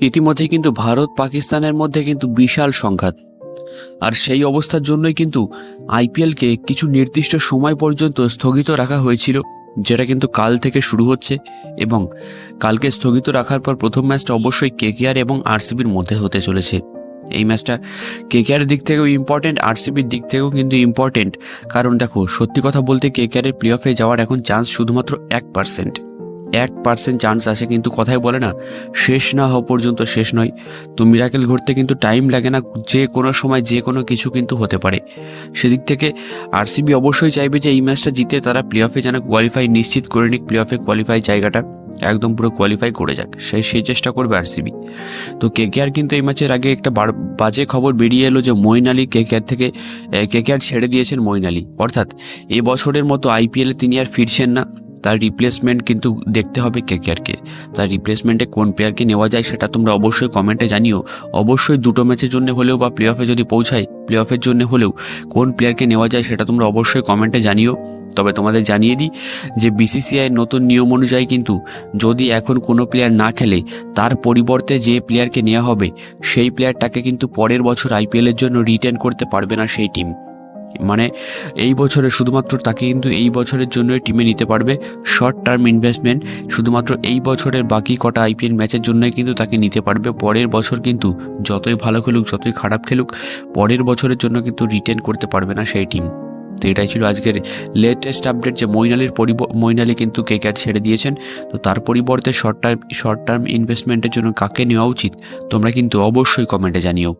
ইতিমধ্যেই কিন্তু ভারত পাকিস্তানের মধ্যে কিন্তু বিশাল সংঘাত। আর সেই অবস্থার জন্যই কিন্তু আইপিএলকে কিছু নির্দিষ্ট সময় পর্যন্ত স্থগিত রাখা হয়েছিল, যেটা কিন্তু কাল থেকে শুরু হচ্ছে এবং কালকে স্থগিত রাখার পর প্রথম ম্যাচটা অবশ্যই কেকেআর এবং আরসিবির মধ্যে হতে চলেছে। এই ম্যাচটা কেকেআর দিক থেকেও ইম্পর্টেন্ট আরসিবির দিক থেকেও কিন্তু ইম্পর্টেন্ট কারণ দেখো, সত্যি কথা বলতে কেকেআরের প্লে অফে যাওয়ার এখন চান্স শুধুমাত্র এক পার্সেন্ট এক পার্সেন্ট চান্স আছে কিন্তু কথাই বলে না, শেষ না হওয়া পর্যন্ত শেষ নয়। তো মিরাকেল ঘটতে কিন্তু টাইম লাগে না, যে কোনো সময়, যে কোনো কিছু কিন্তু হতে পারে। সেদিক থেকে আরসিবি অবশ্যই চাইবে যে এই ম্যাচটা জিতে তারা প্লে অফে যেন কোয়ালিফাই নিশ্চিত করে নিক প্লে অফে কোয়ালিফাই জায়গাটা, একদম পুরো কোয়ালিফাই করে যাক। সেই সেই চেষ্টা করবে আরসিবি তো কেকেআর কিন্তু এই ম্যাচের আগে একটা বাজে খবর বেরিয়ে এলো যে মঈন আলী কেকেআর থেকে কেকেআর ছেড়ে দিয়েছেন মইন আলী। অর্থাৎ এই বছরের মতো আইপিএলে তিনি আর ফিরছেন না। তার রিপ্লেসমেন্ট কিন্তু দেখতে হবে কেকেআরকে তার রিপ্লেসমেন্টে কোন প্লেয়ারকে নেওয়া যায় সেটা তোমরা অবশ্যই কমেন্টে জানিও। অবশ্যই দুটো ম্যাচের জন্য হলেও বা প্লে অফে যদি পৌঁছায় প্লে অফের জন্য হলেও কোন প্লেয়ারকে নেওয়া যায় সেটা তোমরা অবশ্যই কমেন্টে জানিও। তবে তোমাদের জানিয়ে দিই যে বিসিসিআই নতুন নিয়ম অনুযায়ী কিন্তু যদি এখন কোনো প্লেয়ার না খেলে, তার পরিবর্তে যে প্লেয়ারকে নেওয়া হবে, সেই প্লেয়ারটাকে কিন্তু পরের বছর আইপিএলের জন্য রিটেন করতে পারবে না সেই টিম মানে এই বছরে শুধুমাত্র তাকে কিন্তু এই বছরের জন্য টিমে নিতে পারবে। শর্ট টার্ম ইনভেস্টমেন্ট শুধুমাত্র এই বছরের বাকি কটা আইপিএল ম্যাচের জন্যই কিন্তু তাকে নিতে পারবে। পরের বছর কিন্তু যতই ভালো খেলুক, যতই খারাপ খেলুক, পরের বছরের জন্য কিন্তু রিটেন করতে পারবে না সেই টিম তো এটাই ছিল আজকের লেটেস্ট আপডেট যে মৈনালির পরিব মৈনালি কিন্তু কেকেআর ছেড়ে দিয়েছেন। তো তার পরিবর্তে শর্ট টার্ম শর্ট টার্ম ইনভেস্টমেন্টের জন্য কাকে নেওয়া উচিত, তোমরা কিন্তু অবশ্যই কমেন্টে জানিও।